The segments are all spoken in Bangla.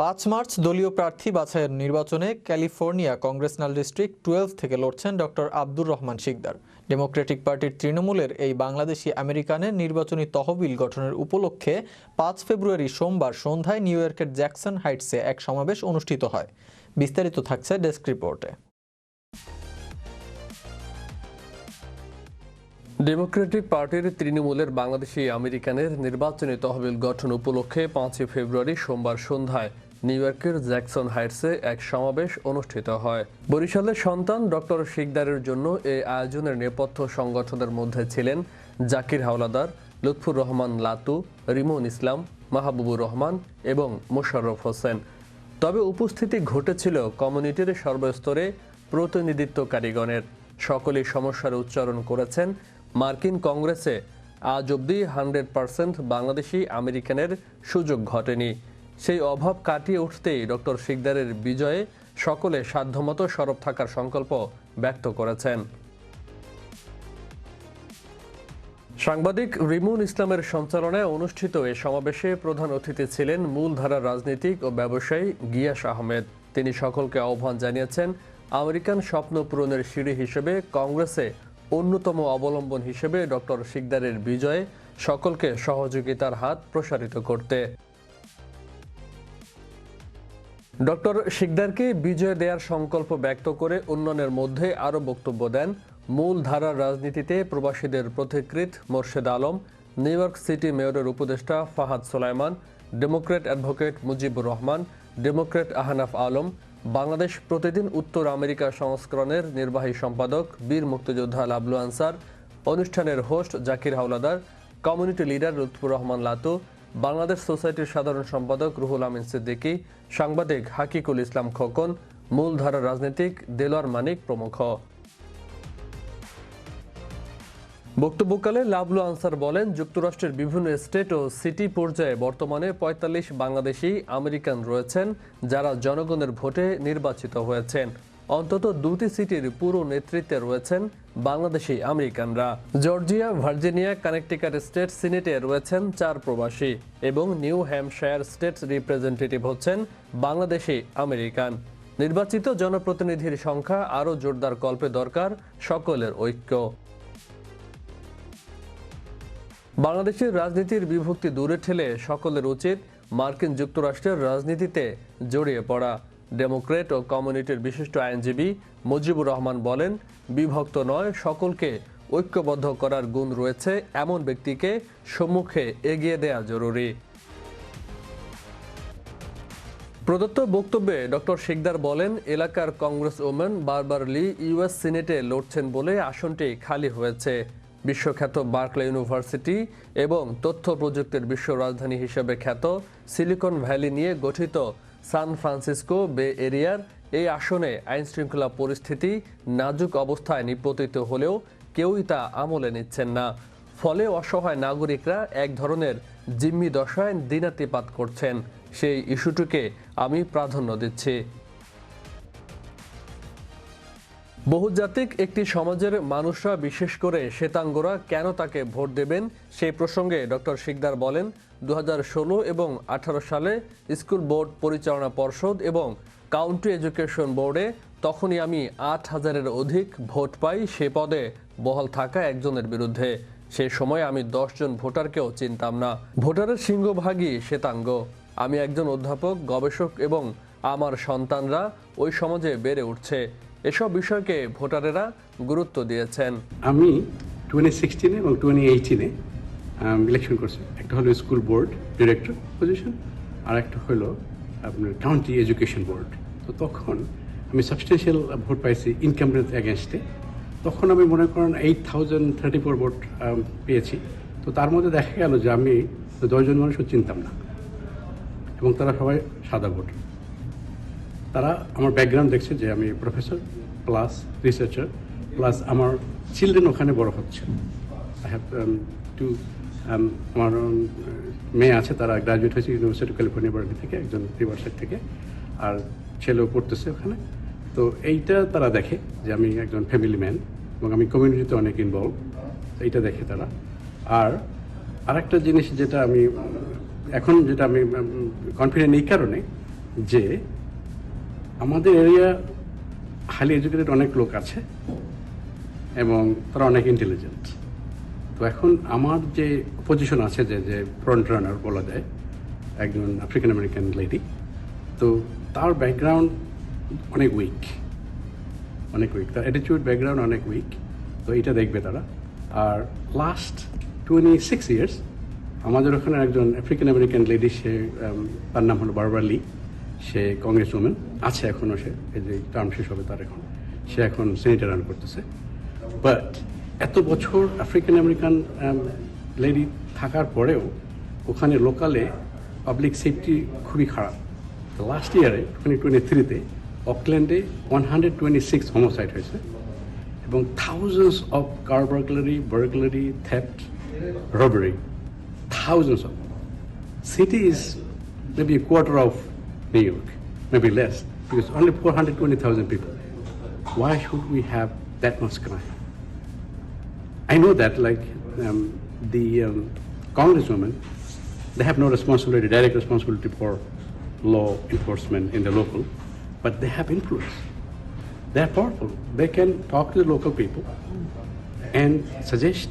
পাঁচ মার্চ দলীয় প্রার্থী বাছাইয়ের নির্বাচনে ক্যালিফোর্নিয়া কংগ্রেসনাল ডিস্ট্রিক্ট টুয়েলভ থেকে লড়ছেন ডক্টর আব্দুর রহমান শিকদার। ডেমোক্রেটিক পার্টির তৃণমূলের এই বাংলাদেশি আমেরিকানের নির্বাচনী তহবিল গঠনের উপলক্ষে পাঁচ ফেব্রুয়ারি সোমবার সন্ধ্যায় নিউ ইয়র্কের জ্যাকসন হাইটসে এক সমাবেশ অনুষ্ঠিত হয়। বিস্তারিত থাকছে ডেস্ক রিপোর্টে। ডেমোক্রেটিক পার্টির তৃণমূলের বাংলাদেশি আমেরিকানের নির্বাচনী তহবিল গঠন উপলক্ষে পাঁচই ফেব্রুয়ারি সোমবার সন্ধ্যায় নিউ ইয়র্কের জ্যাকসন হাইটসে এক সমাবেশ অনুষ্ঠিত হয়। বরিশালের সন্তান ডক্টর শিকদারের জন্য এই আয়োজনের নেপথ্য সংগঠনের মধ্যে ছিলেন জাকির হাওলাদার, লুৎফুর রহমান লাতু, রিমন ইসলাম, মাহবুবুর রহমান এবং মোশাররফ হোসেন। তবে উপস্থিতি ঘটেছিল কমিউনিটির সর্বস্তরে প্রতিনিধিত্বকারীগণের। সকলেই সমস্যার উচ্চারণ করেছেন। মার্কিন কংগ্রেসে আজ অবধি হান্ড্রেড পার্সেন্ট বাংলাদেশি আমেরিকানের সুযোগ ঘটেনি। সেই অভাব কাটিয়ে উঠতেই ডক্টর শিকদারের বিজয়ে সকলে সাধ্যমতো সরব থাকার সংকল্প ব্যক্ত করেছেন। সাংবাদিক রিমুন ইসলামের সঞ্চালনায় অনুষ্ঠিত এ সমাবেশে প্রধান অতিথি ছিলেন মূলধারার রাজনীতিক ও ব্যবসায়ী গিয়াস আহমেদ। তিনি সকলকে আহ্বান জানিয়েছেন, আমেরিকান স্বপ্ন পূরণের সিঁড়ি হিসেবে কংগ্রেসে অন্যতম অবলম্বন হিসেবে ডক্টর শিকদারের বিজয়ে সকলকে সহযোগিতার হাত প্রসারিত করতে। ডক্টর শিকদারকে বিজয় দেয়ার সংকল্প ব্যক্ত করে উন্নয়নের মধ্যে আরও বক্তব্য দেন মূল ধারার রাজনীতিতে প্রবাসীদের পথিকৃত Morshed Alam, New York City মেয়রের উপদেষ্টা Fahad Solaiman, democrat advocate Mujibur Rahman, democrat Ahnaf Alam, Bangladesh Pratidin উত্তর আমেরিকা সংস্করণের নির্বাহী সম্পাদক, বীর মুক্তিযোদ্ধা লাবলু আনসার, অনুষ্ঠানের host Zakir Howlader, community leader Lutfur Rahman Latu Bangladesh সোসাইটির সাধারণ সম্পাদক রুহুল আমিন সিদ্দিকী, সাংবাদিক হাকিকুল ইসলাম খোকন মূলধারার রাজনীতিক দেলোয়ার মানিক প্রমুখ। বক্তব্যকালে লাভলু আনসার বলেন, যুক্তরাষ্ট্রের বিভিন্ন স্টেট ও সিটি পর্যায়ে বর্তমানে পঁয়তাল্লিশ বাংলাদেশি আমেরিকান রয়েছেন, যারা জনগণের ভোটে নির্বাচিত হয়েছেন। অন্তত দুটি সিটির পুরো নেতৃত্বে রয়েছেন বাংলাদেশি আমেরিকানরা। জর্জিয়া, ভার্জিনিয়া, কানেকটিকাট স্টেট সিনেটে রয়েছেন চার প্রবাসী এবং নিউ হ্যাম্পশায়ার স্টেট রিপ্রেজেন্টেটিভ হচ্ছেন বাংলাদেশি আমেরিকান। নির্বাচিত জনপ্রতিনিধির সংখ্যা আরও জোরদার কল্পে দরকার সকলের ঐক্য। বাংলাদেশের রাজনীতির বিভক্তি দূরে ঠেলে সকলের উচিত মার্কিন যুক্তরাষ্ট্রের রাজনীতিতে জড়িয়ে পড়া। ডেমোক্রেট ও কমিউনিটির বিশিষ্ট আইনজীবী মুজিবুর রহমান বলেন, বিভক্ত নয়, সকলকে ঐক্যবদ্ধ করার গুণ রয়েছে এমন ব্যক্তিকে সম্মুখে এগিয়ে দেয়া জরুরি। প্রদত্ত বক্তব্যে ডক্টর শিকদার বলেন, এলাকার কংগ্রেস ওমেন বারবার লি ইউএস সিনেটে লড়ছেন বলে আসনটি খালি হয়েছে। বিশ্বখ্যাত বার্কলে ইউনিভার্সিটি এবং তথ্য প্রযুক্তির বিশ্ব রাজধানী হিসেবে খ্যাত সিলিকন ভ্যালি নিয়ে গঠিত সান ফ্রান্সিসকো বে এরিয়ার এই আসনে আইন শৃঙ্খলা পরিস্থিতি নাজুক অবস্থায় নিপতিত হলেও কেউই তা আমলে নিচ্ছেন না। ফলে অসহায় নাগরিকরা এক ধরনের জিম্মি দশায় দিনাতিপাত করছেন। সেই ইস্যুটিকে আমি প্রাধান্য দিচ্ছি। বহুজাতিক একটি সমাজের মানুষরা বিশেষ করে শ্বেতাঙ্গরা কেন তাকে ভোট দেবেন সেই প্রসঙ্গে ডক্টর শিকদার বলেন দু হাজার ষোলো এবং আঠারো সালে স্কুল বোর্ড পরিচালনা পর্ষদ এবং কাউন্টি এডুকেশন বোর্ডে তখনই আমি আট হাজারের অধিক ভোট পাই সে পদে বহাল থাকা একজনের বিরুদ্ধে। সে সময় আমি দশজন ভোটারকেও চিনতাম না। ভোটারের সিংহভাগই শ্বেতাঙ্গ। আমি একজন অধ্যাপক, গবেষক এবং আমার সন্তানরা ওই সমাজে বেড়ে উঠছে। এসব বিষয়কে ভোটারেরা গুরুত্ব দিয়েছেন। আমি টোয়েন্টি সিক্সটিনে এবং টোয়েন্টি এইটিনে ইলেকশন করছে। একটা হলো স্কুল বোর্ড ডিরেক্টর পজিশন আর একটা হলো আপনার কাউন্টি এডুকেশন বোর্ড তো তখন আমি সাবস্টেন্সিয়াল ভোট পাইছি ইনকামরেন্স অ্যাগেনস্টে তখন আমি মনে করেন eight thousand thirty four vote পেয়েছি। তো তার মধ্যে দেখা গেল যে আমি দশজন মানুষও চিনতাম না। এবং তারা সবাই সাদা ভোট তারা আমার ব্যাকগ্রাউন্ড দেখছে যে আমি প্রফেসর প্লাস রিসার্চার প্লাস আমার চিলড্রেন ওখানে বড় হচ্ছে। আই হ্যাভ টু আমার মেয়ে আছে, তারা গ্রাজুয়েট হয়েছে ইউনিভার্সিটি অফ ক্যালিফোর্নিয়া বার্গি থেকে, একজন রিভার্সাইড থেকে, আর ছেলেও পড়তেছে ওখানে। তো এইটা তারা দেখে যে আমি একজন ফ্যামিলি ম্যান এবং আমি কমিউনিটিতে অনেক ইনভলভ এইটা দেখে তারা। আর আরেকটা জিনিস যেটা আমি, এখন যেটা আমি কনফিডেন্ট এই কারণে যে আমাদের এরিয়া হাইলি এডুকেটেড অনেক লোক আছে এবং তারা অনেক ইন্টেলিজেন্ট তো এখন আমার যে পজিশন আছে যে যে ফ্রন্ট রানার বলা যায়, একজন আফ্রিকান আমেরিকান লেডি তো তার ব্যাকগ্রাউন্ড অনেক উইক অনেক উইক তার অ্যাটিটিউড ব্যাকগ্রাউন্ড অনেক উইক তো এটা দেখবে তারা। আর লাস্ট টোয়েন্টি সিক্স ইয়ার্স আমাদের ওখানে একজন আফ্রিকান আমেরিকান লেডি সে তার নাম হলো বারবার লি সে কংগ্রেস উমেন আছে এখনও সে, এই যে টার্ম শেষ হবে তার এখন। সে এখন সেনেটার রান করতেছে। বাট এত বছর আফ্রিকান আমেরিকান লেডি থাকার পরেও ওখানে লোকালে পাবলিক সেফটি খুবই খারাপ লাস্ট ইয়ারে টোয়েন্টি টোয়েন্টি থ্রিতে অকল্যান্ডে one hundred twenty six homicide হয়েছে এবং thousands of car burglary burglary theft robbery thousands of city is maybe a quarter of New York, maybe less, because only 420,000 people. Why should we have that much crime? I know that, like um, the um, congresswoman, they have no responsibility, direct responsibility for law enforcement in the local, but they have influence. They are powerful. They can talk to the local people and suggest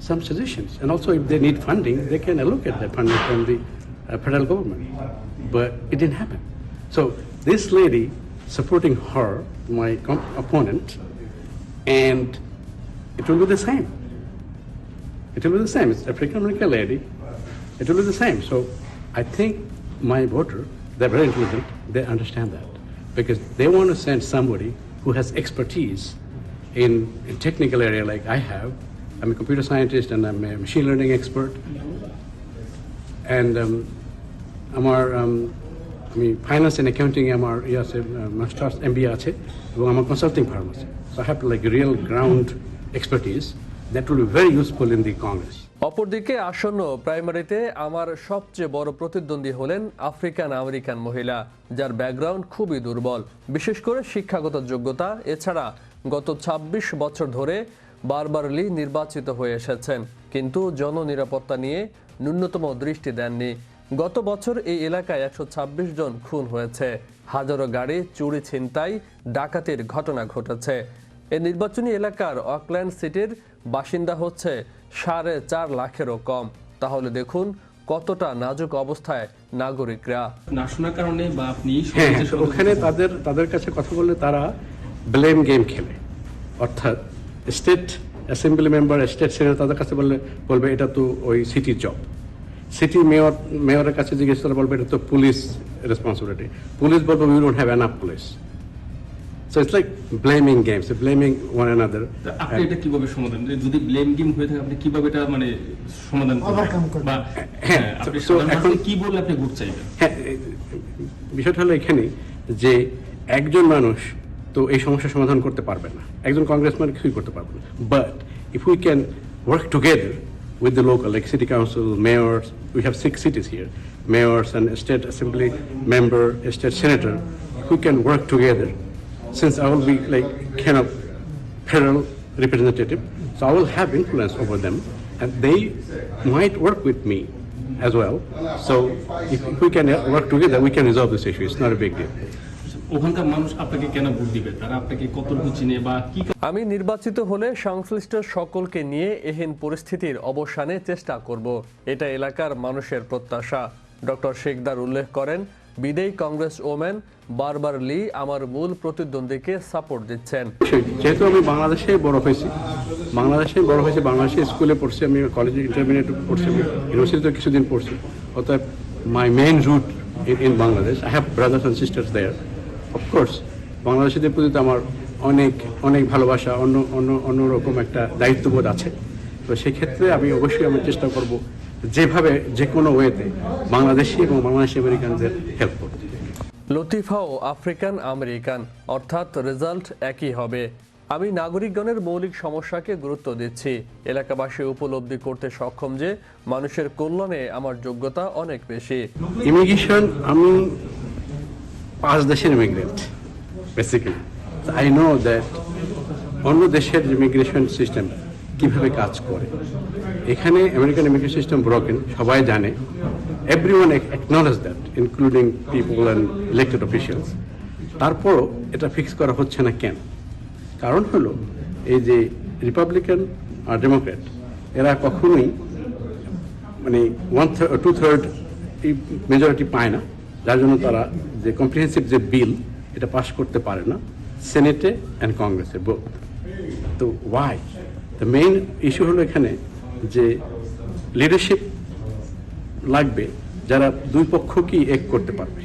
some suggestions. And also, if they need funding, they can allocate that funding from the uh, federal government. But it didn't happen. So this lady supporting her, my opponent, and it will be the same. It will be the same. It's African American lady. It will be the same. So I think my voter, they're very intelligent. They understand that because they want to send somebody who has expertise in, in technical area like I have. I'm a computer scientist and I'm a machine learning expert. And um, আমার um, আমি ফাইন্যান্স অ্যান্ড অ্যাকাউন্টিং আমার ইয়ে আছে মাস্টার্স এম বি আছে এবং আমার কনসাল্টিং ফার্ম আছে so I have like real ground Expertise that will be very useful in the Congress অপরদিকে আসন্ন প্রাইমারিতে আমার সবচেয়ে বড় প্রতিদ্বন্দ্বী হলেন আফ্রিকান আমেরিকান মহিলা, যার ব্যাকগ্রাউন্ড খুবই দুর্বল। বিশেষ করে শিক্ষাগত যোগ্যতা, এছাড়া গত ২৬ বছর ধরে বারবারলি নির্বাচিত হয়ে এসেছেন। কিন্তু জননিরাপত্তা নিয়ে ন্যূনতম দৃষ্টি দেননি। গত বছর এই এলাকায় একশো ছাব্বিশ জন খুন হয়েছে। হাজারো গাড়ি, চুরি, ছিনতাই, ডাকাতির ঘটনা ঘটেছে। এই নির্বাচনী এলাকার অকল্যান্ড সিটির বাসিন্দা হচ্ছে সাড়ে চার লাখেরও কম। তাহলে দেখুন কতটা নাজুক অবস্থায় নাগরিকরা। না শোনার কারণে বা আপনি হ্যাঁ সঙ্গে- ওখানে তাদের তাদের কাছে কথা বললে তারা ব্লেম গেম খেলে। অর্থাৎ state assembly member state senator তাদের কাছে বললে বলবে এটা তো ওই সিটির জব সিটি মেয়র মেয়রের কাছে জিজ্ঞেস করে বলবে এটা তো পুলিশ রেসপন্সিবিলিটি পুলিশ বলবে we don't have enough police so it's like blaming games blaming one another আপনি এটা কীভাবে সমাধান যদি ব্লেম গেম হয়ে থাকে আপনি কীভাবে এটা মানে সমাধান করবেন বা হ্যাঁ আপনি এখন- কি বললে আপনি ভোট চাইবেন? হ্যাঁ বিষয়টা হলো এখানে যে একজন মানুষ তো এই সমস্যার সমাধান করতে পারবে না। একজন কংগ্রেসম্যান কিছুই করতে পারবে না। But if we can work together with the local, like city council, mayors, we have six cities here, mayors and state assembly member, state senator, if we can work together, since I will be like kind of federal representative, so I will have influence over them, and they might work with me as well. So if, if we can uh, work together, we can resolve this issue. It's not a big deal. ওখানকার মানুষ আপনাকে কেন ভোট দিবে তারা আপনাকে কতটুকু চিনে বা কি আমি নির্বাচিত হলে সংশ্লিষ্ট সকলকে নিয়ে এহেন পরিস্থিতির অবসানে চেষ্টা করব এটা এলাকার মানুষের প্রত্যাশা ডক্টর শেখদার উল্লেখ করেন বিদেয়ী কংগ্রেস ওমেন বারবার লি আমার মূল প্রতিদ্বন্দ্বীকে সাপোর্ট দিচ্ছেন। যেহেতু আমি বাংলাদেশে বড় হয়েছি, বাংলাদেশে বড় হয়েছি, বাংলাদেশে স্কুলে পড়ছি আমি কলেজে ইন্টারমিডিয়েট পড়ছি আমি ইউনিভার্সিটিতে কিছুদিন পড়ছি। অর্থাৎ my main root in Bangladesh I have brothers and sisters there of course বাংলাদেশিদের প্রতি তো আমার অনেক অনেক ভালোবাসা, অন্য অন্য অন্যরকম একটা দায়িত্ববোধ আছে। তো সেক্ষেত্রে আমি অবশ্যই আমি চেষ্টা করব যেভাবে যে কোনো ওয়েতে বাংলাদেশি এবং বাংলাদেশি আমেরিকানদের হেল্প করতে। লতিফাও আফ্রিকান আমেরিকান অর্থাৎ রেজাল্ট একই হবে। আমি নাগরিকগণের মৌলিক সমস্যাকে গুরুত্ব দিচ্ছি। এলাকাবাসী উপলব্ধি করতে সক্ষম যে মানুষের কল্যাণে আমার যোগ্যতা অনেক বেশি। ইমিগ্রেশন আমি পাঁচ দেশের immigrant basically I know that অন্য দেশের ইমিগ্রেশন সিস্টেম কীভাবে কাজ করে। এখানে আমেরিকান ইমিগ্রেশন সিস্টেম ব্রোকেন সবাই জানে। Everyone acknowledge that including people and elected officials তারপরও এটা ফিক্স করা হচ্ছে না কেন? কারণ হলো, এই যে রিপাবলিকান আর ডেমোক্র্যাট এরা কখনোই মানে ওয়ান টু থার্ড মেজরিটি পায় না। যার জন্য তারা যে কম্প্রিহেন্সিভ যে বিল এটা পাশ করতে পারে না। সেনেটে অ্যান্ড কংগ্রেসে বোথ তো ওয়াই মেইন ইস্যু হলো এখানে যে লিডারশিপ লাগবে যারা দুই পক্ষকেই এক করতে পারবে।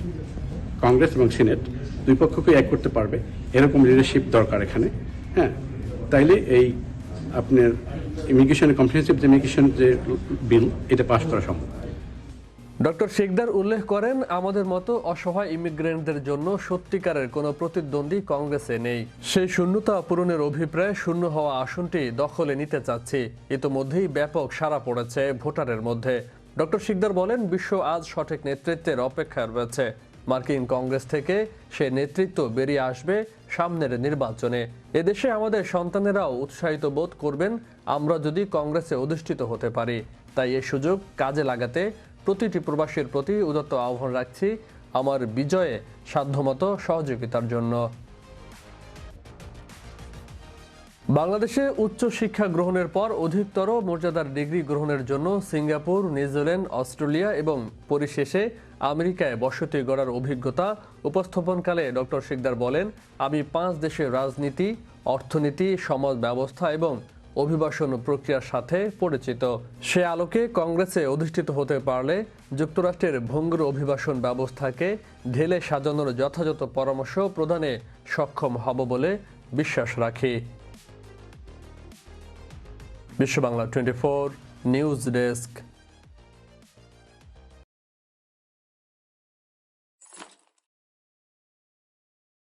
কংগ্রেস এবং সিনেট দুই পক্ষকে এক করতে পারবে। এরকম লিডারশিপ দরকার এখানে। হ্যাঁ তাইলে এই আপনার ইমিগ্রেশন কম্প্রিহেন্সিভ যে ইমিগ্রেশন যে বিল এটা পাশ করা সম্ভব। ডক্টর শেখদার উল্লেখ করেন, আমাদের মতো অসহায় ইমিগ্রেন্টদের জন্য সত্যিকারের কোনো প্রতিদ্বন্দ্বী কংগ্রেসে নেই। সেই শূন্যতা পূরণের অভিপ্রায় শূন্য হওয়া আসনটি দখলে নিতে চাচ্ছি। ইতোমধ্যেই ব্যাপক সাড়া পড়েছে ভোটারের মধ্যে। ডক্টর শিকদার বলেন, বিশ্ব আজ সঠিক নেতৃত্বের অপেক্ষায় রয়েছে। মার্কিন কংগ্রেস থেকে সে নেতৃত্ব বেরিয়ে আসবে সামনের নির্বাচনে। এদেশে আমাদের সন্তানেরাও উৎসাহিত বোধ করবেন, আমরা যদি কংগ্রেসে অধিষ্ঠিত হতে পারি। তাই এ সুযোগ কাজে লাগাতে প্রতিটি প্রবাসীর প্রতি উদত্ত আহ্বান রাখছি আমার বিজয়ে সাধ্যমতো সহযোগিতার জন্য। বাংলাদেশে উচ্চ শিক্ষা গ্রহণের পর অধিকতর মর্যাদার ডিগ্রি গ্রহণের জন্য সিঙ্গাপুর, নিউজিল্যান্ড, অস্ট্রেলিয়া এবং পরিশেষে আমেরিকায় বসতি গড়ার অভিজ্ঞতা উপস্থাপনকালে ডক্টর শিকদার বলেন, আমি পাঁচ দেশের রাজনীতি, অর্থনীতি, সমাজ ব্যবস্থা এবং অভিবাসন প্রক্রিয়ার সাথে পরিচিত। সে আলোকে কংগ্রেসে অধিষ্ঠিত হতে পারলে যুক্তরাষ্ট্রের ভঙ্গুর অভিবাসন ব্যবস্থাকে ঢেলে সাজানোর যথাযথ পরামর্শ প্রদানে সক্ষম হব বলে বিশ্বাস রাখি। Bishwa Bangla twenty four news desk.